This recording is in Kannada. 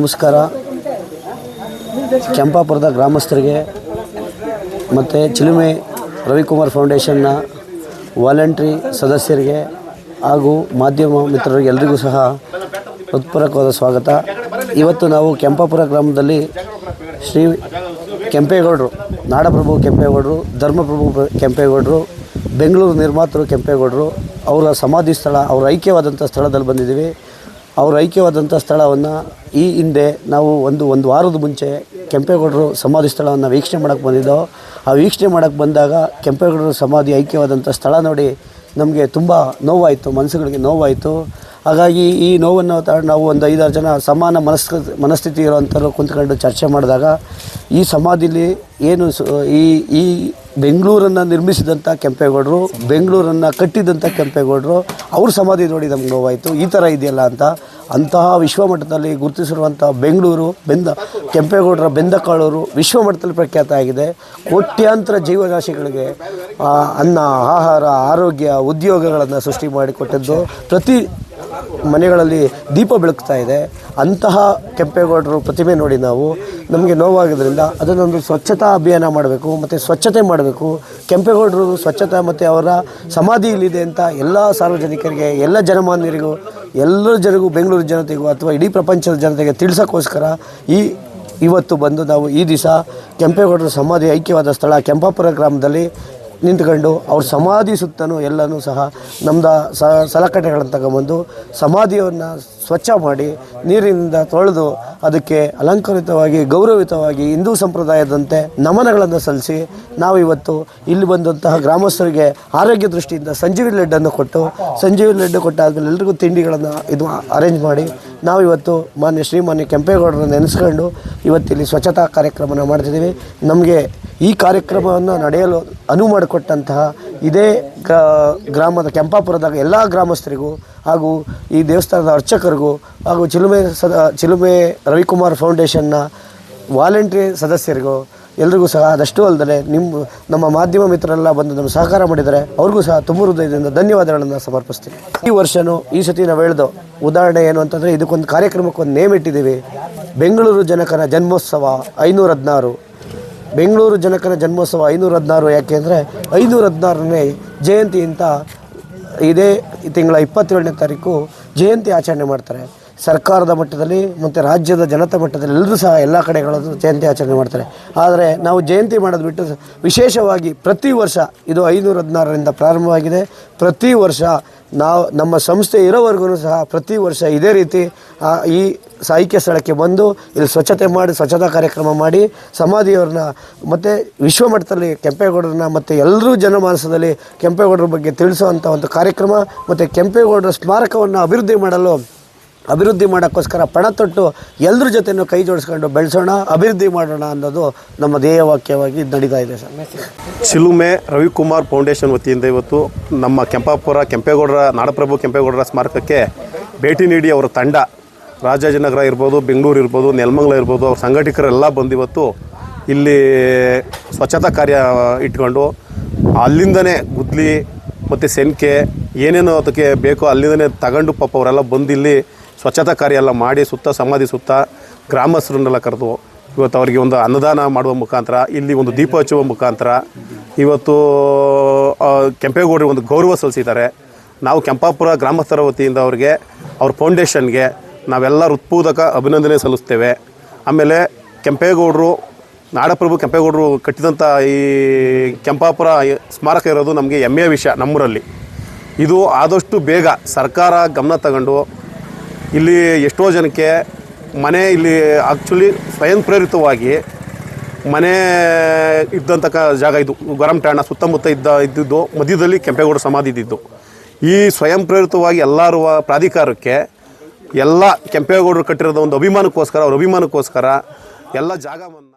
ನಮಸ್ಕಾರ. ಕೆಂಪಾಪುರದ ಗ್ರಾಮಸ್ಥರಿಗೆ ಮತ್ತು ಚಿಲುಮೆ ರವಿಕುಮಾರ್ ಫೌಂಡೇಶನ್ನ ವಾಲಂಟ್ರಿ ಸದಸ್ಯರಿಗೆ ಹಾಗೂ ಮಾಧ್ಯಮ ಮಿತ್ರರಿಗೆ ಎಲ್ರಿಗೂ ಸಹ ಉತ್ಪೂರಕವಾದ ಸ್ವಾಗತ. ಇವತ್ತು ನಾವು ಕೆಂಪಾಪುರ ಗ್ರಾಮದಲ್ಲಿ ಶ್ರೀ ಕೆಂಪೇಗೌಡರು, ನಾಡಪ್ರಭು ಕೆಂಪೇಗೌಡರು, ಧರ್ಮಪ್ರಭು ಪ್ರ- ಕೆಂಪೇಗೌಡರು, ಬೆಂಗಳೂರು ನಿರ್ಮಾತರು ಕೆಂಪೇಗೌಡರು, ಅವರ ಸಮಾಧಿ ಸ್ಥಳ, ಅವರ ಐಕ್ಯವಾದಂಥ ಸ್ಥಳದಲ್ಲಿ ಬಂದಿದ್ದೀವಿ. ಅವ್ರ ಐಕ್ಯವಾದಂಥ ಸ್ಥಳವನ್ನು ಈ ಹಿಂದೆ ನಾವು ಒಂದು ಒಂದು ವಾರದ ಮುಂಚೆ ಕೆಂಪೇಗೌಡರು ಸಮಾಧಿ ಸ್ಥಳವನ್ನು ವೀಕ್ಷಣೆ ಮಾಡೋಕ್ಕೆ ಬಂದಿದ್ದೋ, ಆ ವೀಕ್ಷಣೆ ಮಾಡೋಕ್ಕೆ ಬಂದಾಗ ಕೆಂಪೇಗೌಡರು ಸಮಾಧಿ ಐಕ್ಯವಾದಂಥ ಸ್ಥಳ ನೋಡಿ ನಮಗೆ ತುಂಬ ನೋವಾಯಿತು, ಮನಸ್ಸುಗಳಿಗೆ ನೋವಾಯಿತು. ಹಾಗಾಗಿ ಈ ನೋವನ್ನು ನಾವು ಒಂದು ಐದಾರು ಜನ ಸಮಾನ ಮನಸ್ ಮನಸ್ಥಿತಿ ಇರೋವಂಥವ್ರು ಕುಂತ್ಕೊಂಡು ಚರ್ಚೆ ಮಾಡಿದಾಗ ಈ ಸಮಾಧಿಲಿ ಏನು ಈ ಈ ಬೆಂಗಳೂರನ್ನು ನಿರ್ಮಿಸಿದಂಥ ಕೆಂಪೇಗೌಡರು, ಬೆಂಗಳೂರನ್ನು ಕಟ್ಟಿದಂಥ ಕೆಂಪೇಗೌಡರು, ಅವ್ರ ಸಮಾಧಿ ನೋಡಿ ನಮ್ಗೆ ನೋವಾಯಿತು. ಈ ಥರ ಇದೆಯಲ್ಲ ಅಂತ ಅಂತಹ ವಿಶ್ವಮಟ್ಟದಲ್ಲಿ ಗುರುತಿಸಿರುವಂಥ ಬೆಂಗಳೂರು, ಬೆಂದ, ಕೆಂಪೇಗೌಡರ ಬೆಂದಕಾಳೂರು ವಿಶ್ವಮಟ್ಟದಲ್ಲಿ ಪ್ರಖ್ಯಾತ ಆಗಿದೆ. ಕೋಟ್ಯಾಂತರ ಜೀವರಾಶಿಗಳಿಗೆ ಅನ್ನ, ಆಹಾರ, ಆರೋಗ್ಯ, ಉದ್ಯೋಗಗಳನ್ನು ಸೃಷ್ಟಿ ಮಾಡಿಕೊಟ್ಟದ್ದು ಪ್ರತಿ ಮನೆಗಳಲ್ಲಿ ದೀಪ ಬೆಳಗ್ತಾ ಇದೆ. ಅಂತಹ ಕೆಂಪೇಗೌಡರು ಪ್ರತಿಮೆ ನೋಡಿ ನಾವು. ನಮಗೆ ನೋವಾಗಿದ್ದರಿಂದ ಅದನ್ನೊಂದು ಸ್ವಚ್ಛತಾ ಅಭಿಯಾನ ಮಾಡಬೇಕು, ಮತ್ತು ಸ್ವಚ್ಛತೆ ಮಾಡಬೇಕು. ಕೆಂಪೇಗೌಡರು ಸ್ವಚ್ಛತಾ ಮತ್ತು ಅವರ ಸಮಾಧಿ ಇಲ್ಲಿದೆ ಅಂತ ಎಲ್ಲ ಸಾರ್ವಜನಿಕರಿಗೆ, ಎಲ್ಲ ಜನಮಾನ್ಯರಿಗೂ ಎಲ್ಲ ಜನರಿಗೂ, ಬೆಂಗಳೂರು ಜನತೆಗೂ ಅಥವಾ ಇಡೀ ಪ್ರಪಂಚದ ಜನತೆಗೆ ತಿಳಿಸೋಕ್ಕೋಸ್ಕರ ಈ ಇವತ್ತು ಬಂದು ನಾವು ಈ ದಿವಸ ಕೆಂಪೇಗೌಡರ ಸಮಾಧಿ, ಐಕ್ಯವಾದ ಸ್ಥಳ ಕೆಂಪಾಪುರ ಗ್ರಾಮದಲ್ಲಿ ನಿಂತ್ಕೊಂಡು ಅವ್ರ ಸಮಾಧಿ ಸುತ್ತಲೂ ಎಲ್ಲನೂ ಸಹ ನಮ್ದು ಸ ಸಲಕಟ್ಟೆಗಳನ್ನು ತಗೊಂಬಂದು ಸಮಾಧಿಯನ್ನು ಸ್ವಚ್ಛ ಮಾಡಿ ನೀರಿನಿಂದ ತೊಳೆದು ಅದಕ್ಕೆ ಅಲಂಕೃತವಾಗಿ, ಗೌರವಿತವಾಗಿ ಹಿಂದೂ ಸಂಪ್ರದಾಯದಂತೆ ನಮನಗಳನ್ನು ಸಲ್ಲಿಸಿ ನಾವು ಇವತ್ತು ಇಲ್ಲಿ ಬಂದಂತಹ ಗ್ರಾಮಸ್ಥರಿಗೆ ಆರೋಗ್ಯ ದೃಷ್ಟಿಯಿಂದ ಸಂಜೀವಿ ಲೆಡ್ಡನ್ನು ಕೊಟ್ಟು ಸಂಜೀವಿ ಲಡ್ಡು ಕೊಟ್ಟಾದ್ಮೇಲೆ ಎಲ್ರಿಗೂ ತಿಂಡಿಗಳನ್ನು ಇದು ಅರೇಂಜ್ ಮಾಡಿ ನಾವು ಇವತ್ತು ಮಾನ್ಯ ಶ್ರೀಮಾನ್ಯ ಕೆಂಪೇಗೌಡರನ್ನು ನೆನೆಸ್ಕೊಂಡು ಇವತ್ತಿಲ್ಲಿ ಸ್ವಚ್ಛತಾ ಕಾರ್ಯಕ್ರಮನ ಮಾಡ್ತಿದ್ದೀವಿ. ನಮಗೆ ಈ ಕಾರ್ಯಕ್ರಮವನ್ನು ನಡೆಯಲು ಅನುವು ಮಾಡಿಕೊಟ್ಟಂತಹ ಇದೇ ಗ್ರಾ- ಗ್ರಾಮದ ಕೆಂಪಾಪುರದ ಎಲ್ಲ ಗ್ರಾಮಸ್ಥರಿಗೂ ಹಾಗೂ ಈ ದೇವಸ್ಥಾನದ ಅರ್ಚಕರಿಗೂ ಹಾಗೂ ಚಿಲುಮೆ ಸದ, ಚಿಲುಮೆ ರವಿಕುಮಾರ್ ಫೌಂಡೇಶನ್ನ ವಾಲಂಟ್ರಿ ಸದಸ್ಯರಿಗೂ ಎಲ್ರಿಗೂ ಸಹ ಅದಷ್ಟು ಅಲ್ಲದೆ ನಿಮ್ಮ ನಮ್ಮ ಮಾಧ್ಯಮ ಮಿತ್ರರೆಲ್ಲ ಬಂದು ನಮ್ಮ ಸಹಕಾರ ಮಾಡಿದರೆ ಅವ್ರಿಗೂ ಸಹ ತುಂಬ ಹೃದಯದಿಂದ ಧನ್ಯವಾದಗಳನ್ನು ಸಮರ್ಪಿಸ್ತೀನಿ. ಈ ವರ್ಷವೂ ಈ ಸತಿ ನಾವು ಹೇಳ್ದು ಉದಾಹರಣೆ ಏನು ಅಂತಂದರೆ ಇದಕ್ಕೊಂದು ಕಾರ್ಯಕ್ರಮಕ್ಕೊಂದು ನೇಮ್ ಇಟ್ಟಿದ್ದೀವಿ. ಬೆಂಗಳೂರು ಜನಕನ ಜನ್ಮೋತ್ಸವ ಐನೂರ ಹದಿನಾರು. ಬೆಂಗಳೂರು ಜನಕನ ಜನ್ಮೋತ್ಸವ ಐನೂರ ಹದಿನಾರು ಯಾಕೆಂದರೆ ಐನೂರ ಹದಿನಾರನೇ ಜಯಂತಿ ಅಂತ ಇದೇ ತಿಂಗಳ ಇಪ್ಪತ್ತೇಳನೇ ತಾರೀಕು ಜಯಂತಿ ಆಚರಣೆ ಮಾಡ್ತಾರೆ. ಸರ್ಕಾರದ ಮಟ್ಟದಲ್ಲಿ ಮತ್ತು ರಾಜ್ಯದ ಜನತಾ ಮಟ್ಟದಲ್ಲಿ ಎಲ್ಲರೂ ಸಹ ಎಲ್ಲ ಕಡೆಗಳಲ್ಲೂ ಜಯಂತಿ ಆಚರಣೆ ಮಾಡ್ತಾರೆ. ಆದರೆ ನಾವು ಜಯಂತಿ ಮಾಡೋದು ಬಿಟ್ಟು ವಿಶೇಷವಾಗಿ ಪ್ರತಿ ವರ್ಷ ಇದು ಐನೂರ ಹದಿನಾರರಿಂದ ಪ್ರಾರಂಭವಾಗಿದೆ. ಪ್ರತಿ ವರ್ಷ ನಾವು ನಮ್ಮ ಸಂಸ್ಥೆ ಇರೋವರೆಗೂ ಸಹ ಪ್ರತಿ ವರ್ಷ ಇದೇ ರೀತಿ ಈ ಸಾಹಿತ್ಯ ಸ್ಥಳಕ್ಕೆ ಬಂದು ಇಲ್ಲಿ ಸ್ವಚ್ಛತೆ ಮಾಡಿ, ಸ್ವಚ್ಛತಾ ಕಾರ್ಯಕ್ರಮ ಮಾಡಿ ಸಮಾಧಿಯವ್ರನ್ನ ಮತ್ತು ವಿಶ್ವಮಟ್ಟದಲ್ಲಿ ಕೆಂಪೇಗೌಡರನ್ನ ಮತ್ತು ಎಲ್ಲರೂ ಜನಮಾನಸದಲ್ಲಿ ಕೆಂಪೇಗೌಡರ ಬಗ್ಗೆ ತಿಳಿಸುವಂಥ ಒಂದು ಕಾರ್ಯಕ್ರಮ ಮತ್ತು ಕೆಂಪೇಗೌಡರ ಸ್ಮಾರಕವನ್ನು ಅಭಿವೃದ್ಧಿ ಮಾಡಲು ಅಭಿವೃದ್ಧಿ ಮಾಡೋಕ್ಕೋಸ್ಕರ ಪಣ ತೊಟ್ಟು ಎಲ್ಲರ ಜೊತೆನೂ ಕೈ ಜೋಡಿಸ್ಕೊಂಡು ಬೆಳೆಸೋಣ, ಅಭಿವೃದ್ಧಿ ಮಾಡೋಣ ಅನ್ನೋದು ನಮ್ಮ ಧ್ಯೇಯವಾಕ್ಯವಾಗಿ ನಡೀತಾ ಇದೆ ಸರ್. ಚಿಲುಮೆ ರವಿಕುಮಾರ್ ಫೌಂಡೇಶನ್ ವತಿಯಿಂದ ಇವತ್ತು ನಮ್ಮ ಕೆಂಪಾಪುರ, ಕೆಂಪೇಗೌಡರ, ನಾಡಪ್ರಭು ಕೆಂಪೇಗೌಡರ ಸ್ಮಾರಕಕ್ಕೆ ಭೇಟಿ ನೀಡಿ ಅವರ ತಂಡ. ರಾಜಾಜಿನಗರ ಇರ್ಬೋದು, ಬೆಂಗಳೂರು ಇರ್ಬೋದು, ನೆಲಮಂಗಲ ಇರ್ಬೋದು, ಅವ್ರ ಸಂಘಟಕರೆಲ್ಲ ಬಂದಿವತ್ತು ಇಲ್ಲಿ ಸ್ವಚ್ಛತಾ ಕಾರ್ಯ ಇಟ್ಕೊಂಡು ಅಲ್ಲಿಂದನೇ ಗುದ್ಲಿ ಮತ್ತು ಸೆನ್ಕೆ ಏನೇನು ಅದಕ್ಕೆ ಬೇಕೋ ಅಲ್ಲಿಂದನೇ ತಗೊಂಡು ಪಾಪ ಅವರೆಲ್ಲ ಬಂದಿಲ್ಲಿ ಸ್ವಚ್ಛತಾ ಕಾರ್ಯ ಎಲ್ಲ ಮಾಡಿ ಸುತ್ತ ಸಮಾಧಿ ಸುತ್ತ ಗ್ರಾಮಸ್ಥರನ್ನೆಲ್ಲ ಕರೆದು ಇವತ್ತು ಅವರಿಗೆ ಒಂದು ಅನ್ನದಾನ ಮಾಡುವ ಮುಖಾಂತರ, ಇಲ್ಲಿ ಒಂದು ದೀಪ ಹಚ್ಚುವ ಮುಖಾಂತರ, ಇವತ್ತು ಕೆಂಪೇಗೌಡರು ಒಂದು ಗೌರವ ಸಲ್ಲಿಸಿದ್ದಾರೆ. ನಾವು ಕೆಂಪಾಪುರ ಗ್ರಾಮಸ್ಥರ ವತಿಯಿಂದ ಅವ್ರಿಗೆ ಅವ್ರ ಫೌಂಡೇಶನ್ಗೆ ನಾವೆಲ್ಲ ಹೃತ್ಪೂರ್ವಕ ಅಭಿನಂದನೆ ಸಲ್ಲಿಸ್ತೇವೆ. ಆಮೇಲೆ ಕೆಂಪೇಗೌಡರು, ನಾಡಪ್ರಭು ಕೆಂಪೇಗೌಡರು ಕಟ್ಟಿದಂಥ ಈ ಕೆಂಪಾಪುರ ಸ್ಮಾರಕ ಇರೋದು ನಮಗೆ ಹೆಮ್ಮೆಯ ವಿಷಯ ನಮ್ಮೂರಲ್ಲಿ. ಇದು ಆದಷ್ಟು ಬೇಗ ಸರ್ಕಾರ ಗಮನ ತಗೊಂಡು ಇಲ್ಲಿ ಎಷ್ಟೋ ಜನಕ್ಕೆ ಮನೆ ಇಲ್ಲಿ ಆ್ಯಕ್ಚುಲಿ ಸ್ವಯಂ ಪ್ರೇರಿತವಾಗಿ ಮನೆ ಇದ್ದಂಥ ಜಾಗ ಇದು. ಗರಂ ಠಾಣ, ಸುತ್ತಮುತ್ತ ಇದ್ದ, ಇದ್ದಿದ್ದು, ಮಧ್ಯದಲ್ಲಿ ಕೆಂಪೇಗೌಡ ಸಮಾಧಿ ಇದ್ದಿದ್ದು. ಈ ಸ್ವಯಂ ಪ್ರೇರಿತವಾಗಿ ಎಲ್ಲರೂ ಪ್ರಾಧಿಕಾರಕ್ಕೆ ಎಲ್ಲ ಕೆಂಪೇಗೌಡರು ಕಟ್ಟಿರೋದು ಒಂದು ಅಭಿಮಾನಕ್ಕೋಸ್ಕರ, ಅವ್ರ ಅಭಿಮಾನಕ್ಕೋಸ್ಕರ ಎಲ್ಲ ಜಾಗವನ್ನು